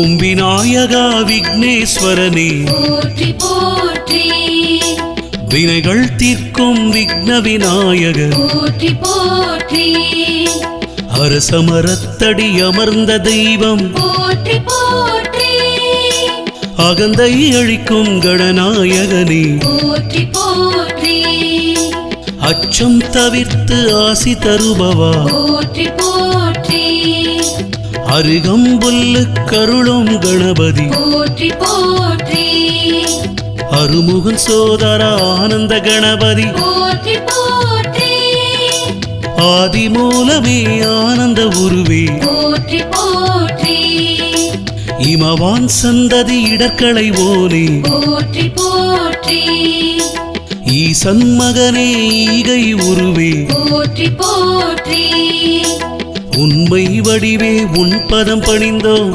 ஓம் விநாயகா விக்னேஸ்வரனே. போற்றி போற்றி. வினைகள் தீர்க்கும் விக்ன விநாயகர். போற்றி போற்றி. அரசமரத்தடி அமர்ந்த தெய்வம். போற்றி போற்றி. அகந்தை அழிக்கும் கணநாயகனே. போற்றி போற்றி. அச்சம் தவிர்த்து ஆசி தருபவா. போற்றி போற்றி அருகம்புல்லு கருளும் கணபதி. போற்றி போற்றி. அருமுகன் சோதர ஆனந்த கணபதி. போற்றி போற்றி. ஆதி மூலமே ஆனந்த உருவே. போற்றி போற்றி. இமவான் சந்ததி இடர்களை ஓனே. போற்றி போற்றி. ஈசன் மகனே ஈகை உருவே. போற்றி போற்றி. உண்மை வடிவே உன் பதம் பணிந்தோம்.